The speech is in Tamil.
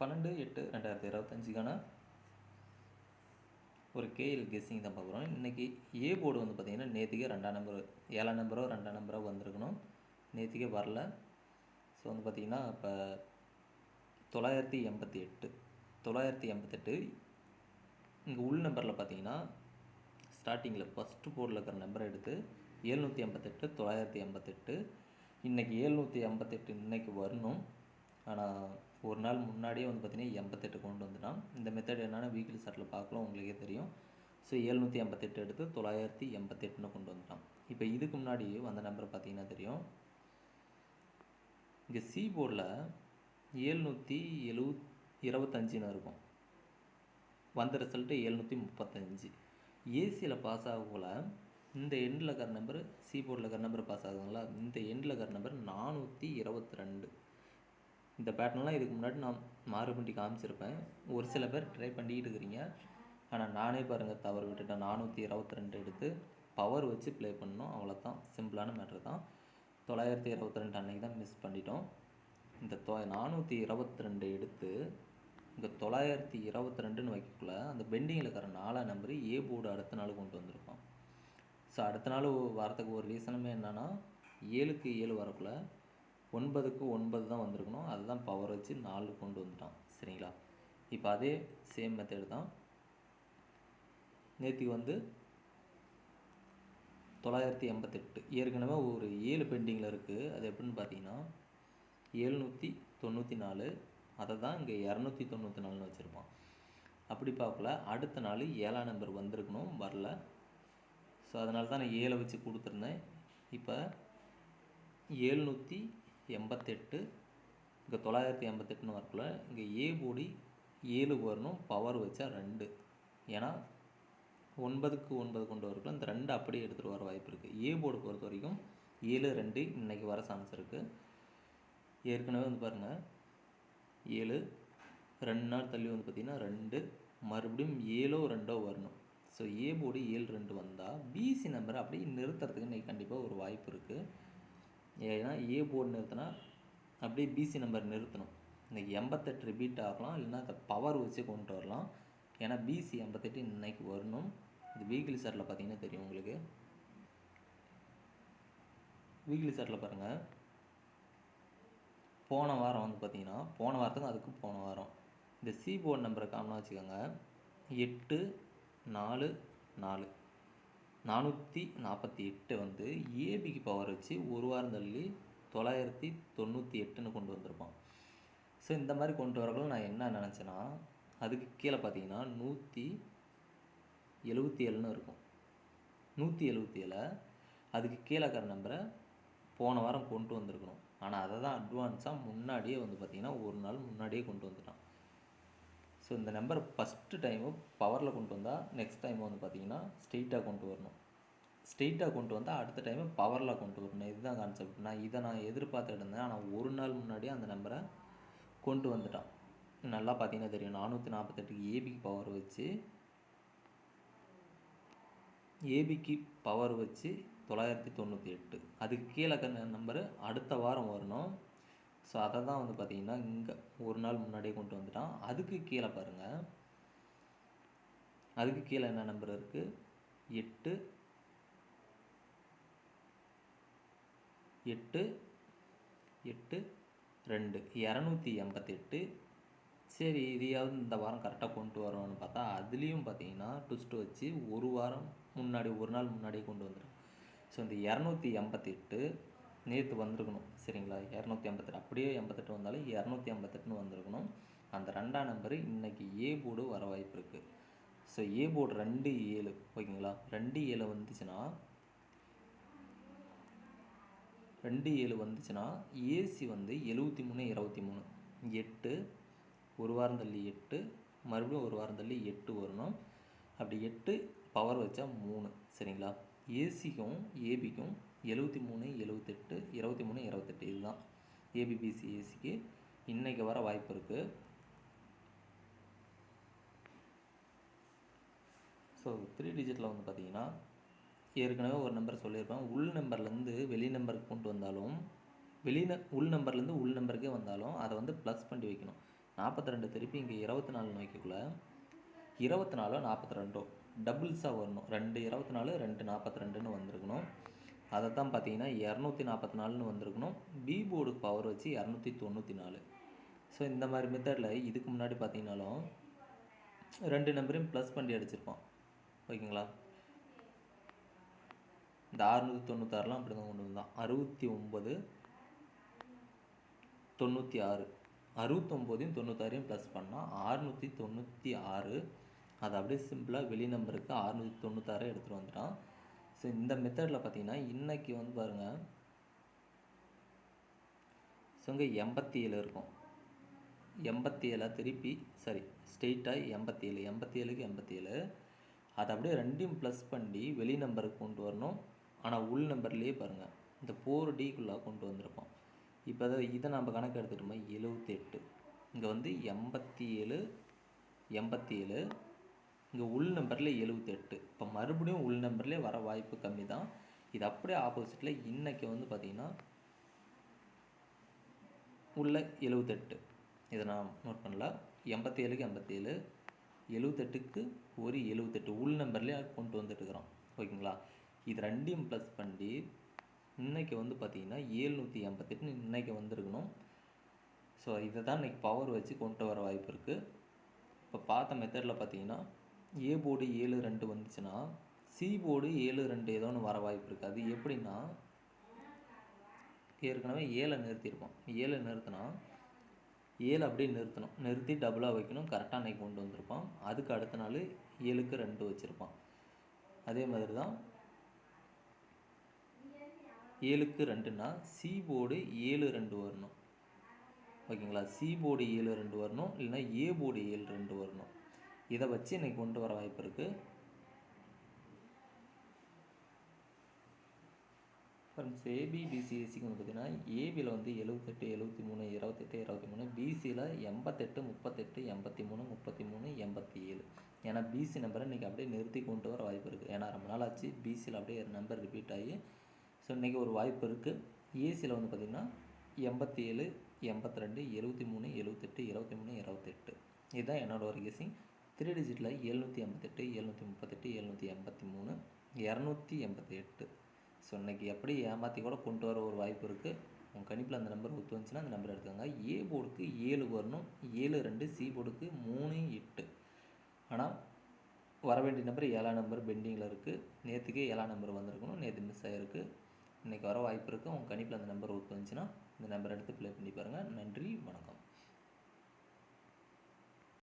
பன்னெண்டு எட்டு ரெண்டாயிரத்தி இருபத்தஞ்சுக்கான ஒரு கேஎல் கெஸ்ஸிங் தான் பார்க்குறோம் இன்றைக்கி ஏ போர்டு வந்து பார்த்திங்கன்னா நேற்றுக்கே ரெண்டாம் நம்பர் ஏழாம் நம்பரோ ரெண்டாம் நம்பரோ வந்திருக்கணும். நேற்றுக்கே வரல. ஸோ வந்து பார்த்திங்கன்னா இப்போ தொள்ளாயிரத்தி எண்பத்தி எட்டு தொள்ளாயிரத்தி எண்பத்தெட்டு இங்கே உள் நம்பரில் பார்த்தீங்கன்னா ஸ்டார்டிங்கில் ஃபஸ்ட்டு போர்டில் இருக்கிற நம்பரை எடுத்து ஏழ்நூற்றி எண்பத்தெட்டு தொள்ளாயிரத்தி எண்பத்தெட்டு. இன்றைக்கி ஏழ்நூற்றி எண்பத்தெட்டு இன்றைக்கி வரணும். ஆனால் ஒரு நாள் முன்னாடியே வந்து பார்த்திங்கன்னா எண்பத்தெட்டு கொண்டு வந்துட்டான். இந்த மெத்தட் என்னென்னா வீக்லி சார்ட்டில் பார்க்கலாம் உங்களுக்கே தெரியும். ஸோ ஏழ்நூற்றி எண்பத்தெட்டு எடுத்து தொள்ளாயிரத்தி எண்பத்தெட்டுன்னு கொண்டு வந்துட்டான். இப்போ இதுக்கு முன்னாடி வந்த நம்பர் பார்த்தீங்கன்னா தெரியும். இங்கே சி போர்டில் ஏழ்நூற்றி எழுவ இருபத்தஞ்சின்னு இருக்கும். வந்த ரிசல்ட்டு எழுநூற்றி முப்பத்தஞ்சு. ஏசியில் பாஸ் ஆகக்குள்ள இந்த எண்டில் இருக்கிற நம்பர் சி போர்டில் இருக்கிற நம்பர் பாஸ் ஆகுதுங்களா? இந்த எண்டில் இருக்கிற நம்பர் நானூற்றி இருபத்தி ரெண்டு. இந்த பேட்டர்ன்லாம் இதுக்கு முன்னாடி நான் மாறுபண்டி காமிச்சிருப்பேன். ஒரு சில பேர் ட்ரை பண்ணிக்கிட்டு இருக்கிறீங்க ஆனால் நானே பாருங்கள் தவறு விட்டுட்டேன். நானூற்றி இருபத்தி ரெண்டு எடுத்து பவர் வச்சு ப்ளே பண்ணோம் அவ்வளோதான் சிம்பிளான மேட்ரு தான். தொள்ளாயிரத்தி இருபத்தி ரெண்டு அன்றைக்கி தான் மிஸ் பண்ணிட்டோம். இந்த தொ நானூற்றி இருபத்தி ரெண்டு எடுத்து இங்கே தொள்ளாயிரத்தி இருபத்தி ரெண்டுன்னு வைக்கக்குள்ள அந்த பெண்டிங்கில் இருக்கிற நாலாம் நம்பர் ஏ போர்டு அடுத்த நாள் கொண்டு வந்திருக்கோம் ஸோ அடுத்த நாள் வரத்துக்கு ஒரு ரீசனுமே என்னென்னா ஏழுக்கு ஏழு வரக்குள்ள ஒன்பதுக்கு ஒன்பது தான் வந்திருக்கணும். அதுதான் பவர் வச்சு நாலு கொண்டு வந்துட்டான். சரிங்களா? இப்போ அதே சேம் மெத்தடு தான் நேற்றுக்கு வந்து தொள்ளாயிரத்தி எண்பத்தெட்டு. ஏற்கனவே ஒரு ஏழு பெண்டிங்கில் இருக்குது அது எப்படின்னு பார்த்தீங்கன்னா ஏழ்நூற்றி தொண்ணூற்றி நாலு அதை தான் இங்கே இரநூத்தி தொண்ணூற்றி நாலுன்னு வச்சுருப்பான். அப்படி பார்க்கல. அடுத்த நாள் ஏழாம் நம்பர் வந்திருக்கணும். வரல. ஸோ அதனால தான் நான் ஏழை வச்சு கொடுத்துருந்தேன். இப்போ ஏழ்நூற்றி எண்பத்தெட்டு இங்கே தொள்ளாயிரத்தி எண்பத்தெட்டுன்னு வரக்குள்ள இங்கே ஏ போடி ஏழு வரணும் பவர் வச்சா ரெண்டு. ஏன்னா ஒன்பதுக்கு ஒன்பது கொண்டு வரக்குள்ள இந்த ரெண்டு அப்படியே எடுத்துகிட்டு வர வாய்ப்பு இருக்குது ஏ போர்டு பொறுத்த வரைக்கும் ஏழு ரெண்டு இன்றைக்கி வர சான்ஸ் இருக்குது ஏற்கனவே வந்து பாருங்கள் ஏழு ரெண்டு நாள் தள்ளி வந்து பார்த்திங்கன்னா ரெண்டு மறுபடியும் ஏழோ ரெண்டோ வரணும். ஸோ ஏ போர்டு ஏழு ரெண்டு வந்தால் பிசி நம்பரை அப்படியே நிறுத்துறதுக்கு இன்றைக்கி கண்டிப்பாக ஒரு வாய்ப்பு இருக்குது ஏன்னா ஏ போர்டு நிறுத்தினா அப்படியே பிசி நம்பர் நிறுத்தணும். இன்றைக்கி எண்பத்தெட்டு ரிபீட் ஆகலாம் இல்லைன்னா அதை பவர் வச்சு கொண்டு வரலாம். ஏன்னா பிசி எண்பத்தெட்டு இன்னைக்கு வரணும். இது வீக்லி சார்ட்டில் பார்த்தீங்கன்னா தெரியும் உங்களுக்கு. வீக்லி சார்ட்டில் பாருங்கள் போன வாரம் வந்து பார்த்திங்கன்னா போன வாரத்துக்கும் அதுக்கு போன வாரம். இந்த சி போர்டு நம்பரை காமனாக வச்சுக்கோங்க. எட்டு நாலு நாலு. நானூற்றி நாற்பத்தி எட்டு வந்து ஏபிக்கு பவர் வச்சு ஒரு வாரம் தள்ளி தொள்ளாயிரத்தி தொண்ணூற்றி எட்டுன்னு கொண்டு வந்திருப்பான். ஸோ இந்த மாதிரி கொண்டு வரக்குள்ள நான் என்ன நினச்சேன்னா அதுக்கு கீழே பார்த்தீங்கன்னா நூற்றி எழுபத்தி ஏழுன்னு இருக்கும். நூற்றி எழுபத்தி ஏழை அதுக்கு கீழே இருக்கிற நம்பரை போன வாரம் கொண்டு வந்திருக்கணும். ஆனால் அதை தான் அட்வான்ஸாக முன்னாடியே வந்து பார்த்திங்கன்னா ஒரு நாள் முன்னாடியே கொண்டு வந்துட்டான். ஸோ இந்த நம்பர் ஃபஸ்ட்டு டைமு பவரில் கொண்டு வந்தால் நெக்ஸ்ட் டைம் வந்து பார்த்திங்கன்னா ஸ்ட்ரெயிட்டாக கொண்டு வரணும். ஸ்ட்ரெயிட்டாக கொண்டு வந்தால் அடுத்த டைமு பவரில் கொண்டு வரணும். இதுதான் கான்செப்ட் நான் இதை நான் எதிர்பார்த்துட்டு இருந்தேன். ஆனால் ஒரு நாள் முன்னாடியே அந்த நம்பரை கொண்டு வந்துட்டான். நல்லா பார்த்தீங்கன்னா தெரியும். நானூற்றி நாற்பத்தெட்டுக்கு ஏபிக்கு பவர் வச்சு ஏபிக்கு பவர் வச்சு தொள்ளாயிரத்தி தொண்ணூற்றி எட்டு. அதுக்கு கீழே நம்பரு அடுத்த வாரம் வரணும். ஸோ அதை தான் வந்து பார்த்திங்கன்னா இங்கே ஒரு நாள் முன்னாடியே கொண்டு வந்துட்டான். அதுக்கு கீழே பாருங்கள் அதுக்கு கீழே என்ன நம்பர் இருக்குது எட்டு. எட்டு. எட்டு. ரெண்டு. இரநூத்தி எண்பத்தெட்டு. சரி இதையாவது இந்த வாரம் கரெக்டாக கொண்டு வரோம்னு பார்த்தா அதுலேயும் பார்த்தீங்கன்னா ட்விஸ்ட்டு வச்சு ஒரு வாரம் முன்னாடி ஒரு நாள் முன்னாடியே கொண்டு வந்துடும் ஸோ இந்த இரநூத்தி எண்பத்தெட்டு நேற்று வந்திருக்கணும் சரிங்களா? இரநூத்தி ஐம்பத்தெட்டு. அப்படியே எண்பத்தெட்டு வந்தாலும் இரநூத்தி ஐம்பத்தெட்டுன்னு வந்திருக்கணும். அந்த ரெண்டாம் நம்பரு இன்றைக்கி ஏ போர்டு வர வாய்ப்பு இருக்குது ஸோ ஏ போர்டு ரெண்டு ஏழு ஓகேங்களா? ரெண்டு ஏழு வந்துச்சுன்னா ரெண்டு ஏழு வந்துச்சுன்னா ஏசி வந்து எழுபத்தி மூணு இருபத்தி மூணு. எட்டு ஒரு வாரம் தள்ளி எட்டு மறுபடியும் ஒரு வாரம் தள்ளி எட்டு வரணும். அப்படி எட்டு பவர் வச்சா மூணு சரிங்களா? ஏசிக்கும் ஏபிக்கும் எழுபத்தி மூணு எழுபத்தெட்டு இருபத்தி மூணு இருபத்தெட்டு இதுதான் ஏபிபிசி ஏசிக்கு இன்றைக்கி வர வாய்ப்பு இருக்குது ஸோ த்ரீ டிஜிட்டில் வந்து பார்த்தீங்கன்னா ஏற்கனவே ஒரு நம்பர் சொல்லியிருப்பேன். உள் நம்பர்லேருந்து வெளி நம்பருக்கு கொண்டு வந்தாலும் வெளி ந உள் நம்பர்லேருந்து உள் நம்பருக்கே வந்தாலும் அதை வந்து ப்ளஸ் பண்ணி வைக்கணும். நாற்பத்தி ரெண்டு திருப்பி இங்கே இருபத்தி நாலுன்னு வைக்கக்குள்ள இருபத்தி நாலோ நாற்பத்தி ரெண்டோ டபுள்ஸாக வரணும். ரெண்டு இருபத்தி நாலு ரெண்டு நாற்பத்தி ரெண்டுன்னு வந்திருக்கணும். அதை தான் பார்த்தீங்கன்னா இரநூத்தி நாற்பத்தி நாலுன்னு வந்திருக்கணும். பி போர்டு பவர் வச்சு இரநூத்தி தொண்ணூற்றி நாலு ஸோ இந்த மாதிரி மெத்தடில் இதுக்கு முன்னாடி பார்த்தீங்கன்னாலும் ரெண்டு நம்பரையும் ப்ளஸ் பண்ணி அடிச்சிருப்பான். ஓகேங்களா? இந்த அறுநூற்றி தொண்ணூத்தாறுலாம் அப்படி தான் கொண்டு வந்தான். அறுபத்தி ஒம்பது தொண்ணூற்றி ஆறு. அறுபத்தொம்போதையும் தொண்ணூத்தாறையும் ப்ளஸ் பண்ணால் ஆறுநூற்றி தொண்ணூற்றி ஆறு. அதை அப்படியே சிம்பிளாக வெளி நம்பருக்கு அறுநூற்றி தொண்ணூத்தாறு எடுத்துகிட்டு வந்துட்டான். ஸோ இந்த மெத்தடில் பார்த்தீங்கன்னா இன்னைக்கு வந்து பாருங்கள் ஸோ இங்கே எண்பத்தி ஏழு இருக்கும். எண்பத்தி ஏழாக திருப்பி சாரி ஸ்ட்ரெயிட்டாக எண்பத்தி ஏழு எண்பத்தி ஏழுக்கு எண்பத்தி ஏழு அதை அப்படியே ரெண்டையும் ப்ளஸ் பண்ணி வெளி நம்பருக்கு கொண்டு வரணும். ஆனால் உள் நம்பர்லேயே பாருங்கள் இந்த ஃபோர் டிக்குள்ளே கொண்டு வந்திருப்போம் இப்போ அதை இதை நம்ம கணக்கு எடுத்துக்கிட்டோமா எழுபத்தி எட்டு இங்கே வந்து எண்பத்தி ஏழு எண்பத்தி ஏழு இங்கே உள் நம்பரில் எழுபத்தெட்டு இப்போ மறுபடியும் உள் நம்பர்லேயே வர வாய்ப்பு கம்மி தான் இது அப்படியே ஆப்போசிட்டில் இன்றைக்கி வந்து பார்த்திங்கன்னா உள்ள எழுபத்தெட்டு இதை நான் நோட் பண்ணல. எண்பத்தி ஏழுக்கு எண்பத்தி ஏழு எழுபத்தெட்டுக்கு ஒரு எழுபத்தெட்டு உள் நம்பர்லேயே கொண்டு வந்துட்டுருக்குறோம் ஓகேங்களா? இது ரெண்டையும் ப்ளஸ் பண்ணி இன்றைக்கி வந்து பார்த்திங்கன்னா ஏழ்நூற்றி எண்பத்தெட்டு இன்றைக்கி வந்திருக்கணும். ஸோ இதை தான் இன்னைக்கு பவர் வச்சு கொண்டு வர வாய்ப்பு இருக்குது இப்போ பார்த்த மெத்தடில் பார்த்தீங்கன்னா ஏ போர்டு ஏழு ரெண்டு வந்துச்சுன்னா சி போர்டு ஏழு ரெண்டு ஏதோ ஒன்று வர வாய்ப்பு இருக்குது அது எப்படின்னா ஏற்கனவே ஏழை நிறுத்தியிருப்போம். ஏழை நிறுத்தினா ஏழு அப்படியே நிறுத்தணும். நிறுத்தி டபுளாக வைக்கணும். கரெக்டாக அன்னைக்கு கொண்டு வந்திருப்பான். அதுக்கு அடுத்த நாள் ஏழுக்கு ரெண்டு வச்சுருப்பான். அதே மாதிரி தான் ஏழுக்கு ரெண்டுன்னா சி போர்டு ஏழு ரெண்டு வரணும். ஓகேங்களா? சி போர்டு ஏழு ரெண்டு வரணும். இல்லைன்னா ஏ போர்டு ஏழு ரெண்டு வரணும். இதை வச்சு இன்றைக்கி கொண்டு வர வாய்ப்பு இருக்குது ஃப்ரெண்ட்ஸ் ஏபி பிசிஎஸ்சிக்கு வந்து பார்த்தீங்கன்னா ஏபியில் வந்து எழுபத்தெட்டு எழுபத்தி மூணு இருபத்தெட்டு இருபத்தி மூணு பிசியில் எண்பத்தெட்டு முப்பத்தெட்டு எண்பத்தி மூணு முப்பத்தி மூணு எண்பத்தி ஏழு ஏன்னா பிசி நம்பரை இன்றைக்கி அப்படியே நிறுத்தி கொண்டு வர வாய்ப்பு இருக்குது ஏன்னா ரொம்ப நாள் ஆச்சு பிசியில் அப்படியே நம்பர் ரிப்பீட் ஆகி ஸோ இன்றைக்கி ஒரு வாய்ப்பு இருக்குது ஏசியில் வந்து பார்த்திங்கன்னா எண்பத்தி ஏழு எண்பத்தி ரெண்டு எழுபத்தி மூணு எழுபத்தெட்டு இருபத்தி மூணு இருபத்தெட்டு இதுதான் என்னோட ஒரு கெஸிங் த்ரீ டிஜிட்டில் எழுநூற்றி ஐம்பத்தெட்டு எழுநூற்றி முப்பத்தெட்டு எழுநூற்றி எண்பத்தி மூணு இரநூத்தி எண்பத்தி எட்டு ஸோ இன்னைக்கு எப்படி ஏமாற்றி கூட கொண்டு வர ஒரு வாய்ப்பு இருக்குது உங்கள் கணிப்பில் அந்த நம்பர் ஒத்து வந்துச்சுன்னா அந்த நம்பர் எடுத்துக்கோங்க. ஏ போர்டுக்கு ஏழு வரணும். ஏழு ரெண்டு சி போர்டுக்கு மூணு எட்டு. ஆனால் வர வேண்டிய நம்பர் ஏழாம் நம்பர் பெண்டிங்கில் இருக்குது நேற்றுக்கே ஏழாம் நம்பர் வந்திருக்கணும். நேற்று மிஸ் ஆகிருக்கு இன்றைக்கி வர வாய்ப்பு இருக்குது உங்கள் கணிப்பில் அந்த நம்பர் ஒத்து வந்துச்சுன்னா இந்த நம்பர் எடுத்து ப்ளே பண்ணி பாருங்கள் நன்றி வணக்கம்.